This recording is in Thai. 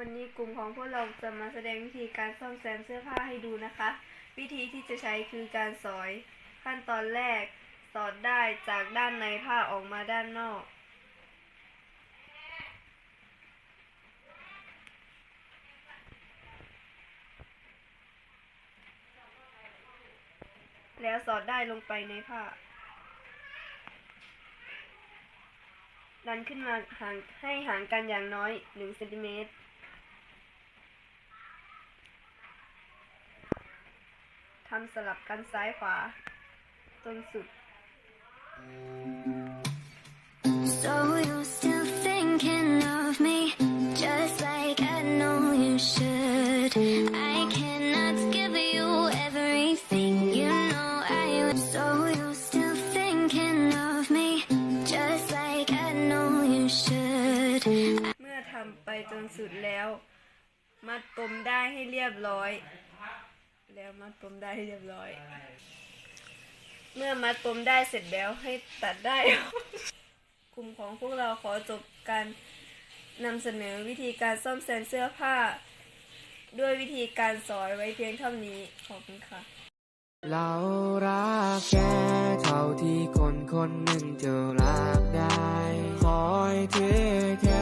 วันนี้กลุ่มของพวกเราจะมาแสดงวิธีการซ่อมแซมเสื้อผ้าให้ดูนะคะ วิธีที่จะใช้คือการสอย ขั้นตอนแรกสอดได้จากด้านในผ้าออกมาด้านนอก แล้วสอดได้ลงไปในผ้า ดันขึ้นมาห่างให้ห่างกันอย่างน้อย1เซนติเมตร ทำสลับกันซ้ายขวาจนสุด So you're still thinking of me, just like I know you should. I cannot give you everything, you know I would. So you're still thinking of me, just like I know you should. เมื่อทำไปจนสุดแล้ว มัดปมได้ให้เรียบร้อย แล้วมัดปมได้ให้เรียบร้อย เมื่อมัดปมได้เสร็จแล้วให้ตัดได้ กลุ่มของพวกเราขอจบการนำเสนอวิธีการซ่อมแซมเสื้อผ้า ด้วยวิธีการสอยไว้เพียงเท่านี้ ขอบคุณค่ะ เรารักแกเท่าที่คนคนหนึ่งจะรักได้ คอยเทเท